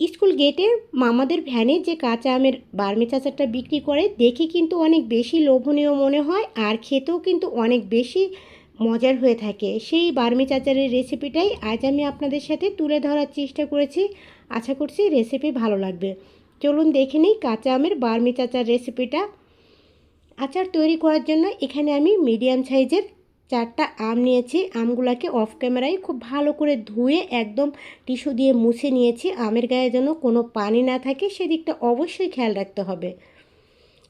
School গেটে মামাদের ভ্যানে যে কাঁচা আমের বার্মিচ আচারটা বিক্রি করে, দেখে কিন্তু অনেক বেশি লোভনীয় মনে হয় আর খেতেও কিন্তু অনেক বেশি মজার হয়ে থাকে। সেই বার্মিচ আচারের রেসিপিটাই আজ আমি আপনাদের সাথে তুলে ধরার চেষ্টা করেছি। আশা করছি রেসিপি ভালো লাগবে। চলুন দেখে নিই কাঁচা আমের বার্মিচ আচার রেসিপিটা আচার তৈরি করার জন্য এখানে আমি মিডিয়াম সাইজের চারটা আম নিয়েছি। আমগুলোকে অফ ক্যামেরায় খুব ভালো করে ধুয়ে একদম টিস্যু দিয়ে মুছে নিয়েছি। আমের গায়ে যেন কোনো পানি না থাকে, সেদিকটা অবশ্যই খেয়াল রাখতে হবে।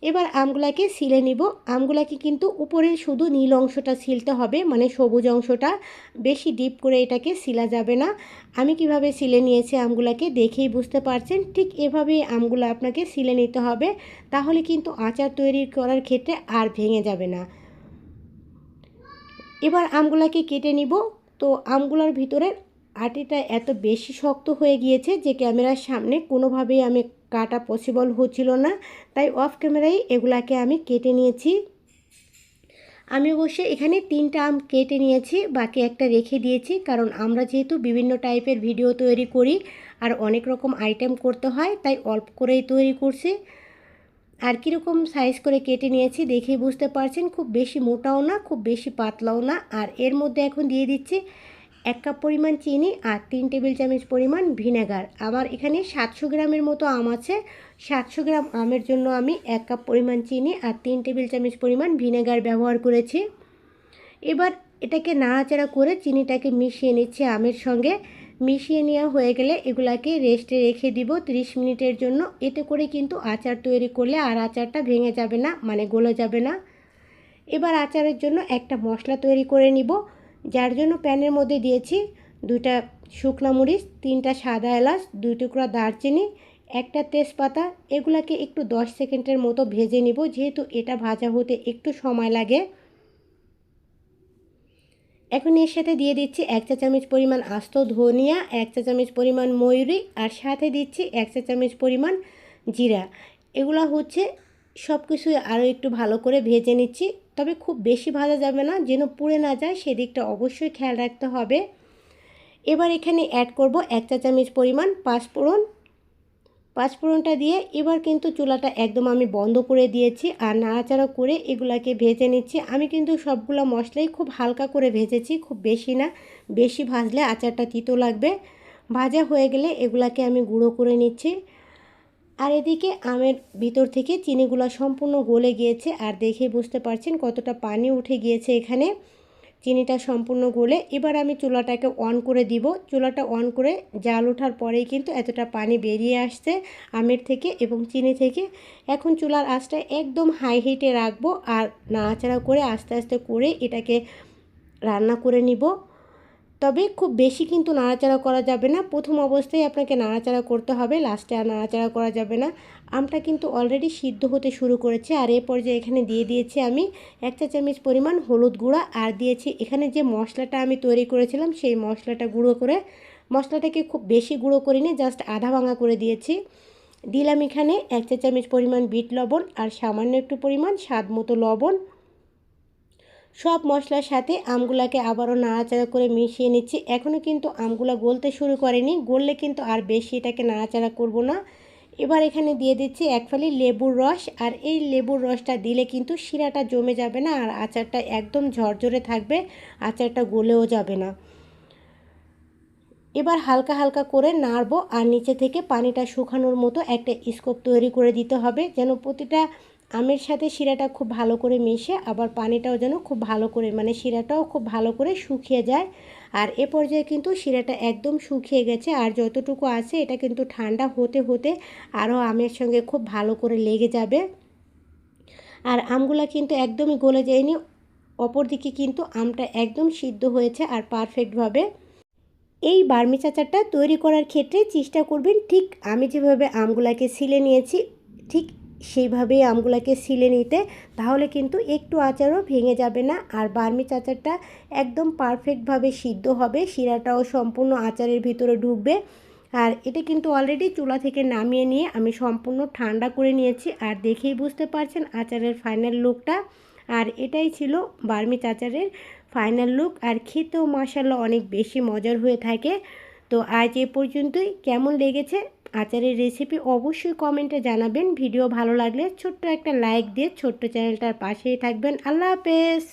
এবার আমগুলাকে সিলে নিব। আমগুলাকে কিন্তু উপরে শুধু নীল অংশটা সিলতে হবে মানে সবুজ অংশটা। বেশি ডিপ করে এটাকে সিলা যাবে না। আমি কীভাবে সিলে নিয়েছি আমগুলাকে দেখেই বুঝতে পারছেন। ঠিক এভাবেই আমগুলো আপনাকে সিলে নিতে হবে। তাহলে কিন্তু আচার তৈরি করার ক্ষেত্রে আর ভেঙে যাবে না। এবার আমগুলাকে কেটে নিব। তো আমগুলোর ভিতরে আটিটা এত বেশি শক্ত হয়ে গিয়েছে যে ক্যামেরার সামনে কোনোভাবেই আমি কাটা পসিবল হচ্ছিল না। তাই অফ ক্যামেরায় এগুলাকে আমি কেটে নিয়েছি। আমি অবশ্যই এখানে তিনটা আম কেটে নিয়েছি, বাকি একটা রেখে দিয়েছি। কারণ আমরা যেহেতু বিভিন্ন টাইপের ভিডিও তৈরি করি আর অনেক রকম আইটেম করতে হয়, তাই অল্প করেই তৈরি করছি। আর কীরকম সাইজ করে কেটে নিয়েছি দেখেই বুঝতে পারছেন, খুব বেশি মোটাও না, খুব বেশি পাতলাও না। আর এর মধ্যে এখন দিয়ে দিচ্ছি এক কাপ পরিমাণ চিনি আর তিন টেবিল চামচ পরিমাণ ভিনেগার। আমার এখানে সাতশো গ্রামের মতো আম আছে। সাতশো গ্রাম আমের জন্য আমি এক কাপ পরিমাণ চিনি আর তিন টেবিল চামচ পরিমাণ ভিনেগার ব্যবহার করেছি। এবার এটাকে নাড়াচাড়া করে চিনিটাকে মিশিয়ে নিচ্ছে আমের সঙ্গে। মিশিয়ে নেওয়া হয়ে গেলে এগুলাকে রেস্টে রেখে দিব 30 মিনিটের জন্য। এতে করে কিন্তু আচার তৈরি করলে আর আচারটা ভেঙে যাবে না মানে গলে যাবে না। এবার আচারের জন্য একটা মশলা তৈরি করে নিব, যার জন্য প্যানের মধ্যে দিয়েছি দুইটা শুকনা মরিচ, তিনটা সাদা এলাচ, দুই টুকরা দারচিনি, একটা তেজপাতা। এগুলাকে একটু 10 সেকেন্ডের মতো ভেজে নিব, যেহেতু এটা ভাজা হতে একটু সময় লাগে। এখন এর সাথে দিয়ে দিচ্ছি এক চা চামচ পরিমাণ আস্ত ধনিয়া, এক চা চামচ পরিমাণ ময়ূরি আর সাথে দিচ্ছি এক চা চামচ পরিমাণ জিরা। এগুলো হচ্ছে সব কিছুই আরও একটু ভালো করে ভেজে নিচ্ছি। তবে খুব বেশি ভাজা যাবে না, যেন পুড়ে না যায়, সেদিকটা অবশ্যই খেয়াল রাখতে হবে। এবার এখানে অ্যাড করব এক চা চামচ পরিমাণ পাঁচফোড়ন পাঁচফোড়নটা দিয়ে এবার কিন্তু চুলাটা একদম আমি বন্ধ করে দিয়েছি আর নাড়াচাড়া করে এগুলাকে ভেজে নিচ্ছি। আমি কিন্তু সবগুলো মশলাই খুব হালকা করে ভেজেছি, খুব বেশি না, বেশি ভাজলে আচারটা তিতো লাগবে। ভাজা হয়ে গেলে এগুলাকে আমি গুঁড়ো করে নিচ্ছি। আর এদিকে আমের ভিতর থেকে চিনিগুলো সম্পূর্ণ গলে গিয়েছে আর দেখে বুঝতে পারছেন কতটা পানি উঠে গিয়েছে এখানে। চিনিটা সম্পূর্ণ গলে এবার আমি চুলাটাকে অন করে দিব। চুলাটা অন করে জাল ওঠার পরেই কিন্তু এতটা পানি বেরিয়ে আসছে আমের থেকে এবং চিনি থেকে। এখন চুলার আঁচটা একদম হাই হিটে রাখব আর নাড়াচাড়া করে আস্তে আস্তে করে এটাকে রান্না করে নিব। তবে খুব বেশি কিন্তু নাড়াচাড়া করা যাবে না। প্রথম অবস্থায় আপনাকে নাড়াচাড়া করতে হবে লাস্টে আর নাড়াচাড়া করা যাবে না। আমটা কিন্তু অলরেডি সিদ্ধ হতে শুরু করেছে আর এ পর্যায়ে এখানে দিয়ে দিয়েছি আমি এক চা চামচ পরিমাণ হলুদ গুঁড়া আর দিয়েছি এখানে যে মশলাটা আমি তৈরি করেছিলাম সেই মশলাটা গুঁড়ো করে। মশলাটাকে খুব বেশি গুঁড়ো করিনি জাস্ট আধা ভাঙা করে দিয়েছি। দিলাম এখানে এক চা চামচ পরিমাণ বিট লবণ আর সামান্য একটু পরিমাণ স্বাদ মতো লবণ। সব মশলার সাথে আমগুলাকে আবারও নাড়াচাড়া করে মিশিয়ে নিচ্ছি। এখনও কিন্তু আমগুলো গলতে শুরু করেনি। গললে কিন্তু আর বেশি এটাকে নাড়াচাড়া করব না। এবার এখানে দিয়ে দিচ্ছি এক ফালি লেবুর রস। আর এই লেবুর রসটা দিলে কিন্তু শিরাটা জমে যাবে না আর আচারটা একদম ঝরঝরে থাকবে। আচারটা গলেও যাবে না। এবার হালকা হালকা করে নাড়বো। আর নিচে থেকে পানিটা শুকানোর মতো একটা স্কোপ তৈরি করে দিতে হবে। যেন প্রতিটা আমের সাথে শিরাটা খুব ভালো করে মিশে, আবার পানিটাও যেন খুব ভালো করে মানে শিরাটাও খুব ভালো করে শুকিয়ে যায়। আর এ পর্যায়ে কিন্তু শিরাটা একদম শুকিয়ে গেছে, আর যতটুকু আছে এটা কিন্তু ঠান্ডা হতে হতে আরও আমের সঙ্গে খুব ভালো করে লেগে যাবে। আর আমগুলো কিন্তু একদমই গলে যায়নি, অপরদিকে কিন্তু আমটা একদম সিদ্ধ হয়েছে আর পারফেক্টভাবে। এই বার্মি চাচারটা তৈরি করার ক্ষেত্রে চেষ্টা করবেন, ঠিক আমি যেভাবে আমগুলাকে সিলে নিয়েছি, ঠিক সেইভাবেই আমগুলাকে সিলে নিতে, তাহলে কিন্তু একটু আচারও ভেঙে যাবে না। আর বার্মিচ আচারটা একদম পারফেক্টভাবে সিদ্ধ হবে, শিরাটাও সম্পূর্ণ আচারের ভিতরে ঢুকবে। আর এটা কিন্তু অলরেডি চুলা থেকে নামিয়ে নিয়ে আমি সম্পূর্ণ ঠান্ডা করে নিয়েছি, আর দেখেই বুঝতে পারছেন আচারের ফাইনাল লুকটা আর এটাই ছিল বার্মিচ আচারের ফাইনাল লুক আর খেতেও মাসাল্লাহ অনেক বেশি মজার হয়ে থাকে। তো আজ এ পর্যন্তই। কেমন লেগেছে আচারের রেসিপি অবশ্যই কমেন্টে জানাবেন। ভিডিও ভালো লাগলে ছোট্ট একটা লাইক দিয়ে ছোট্ট চ্যানেলটার পাশেই থাকবেন। আল্লাহ হাফেজ।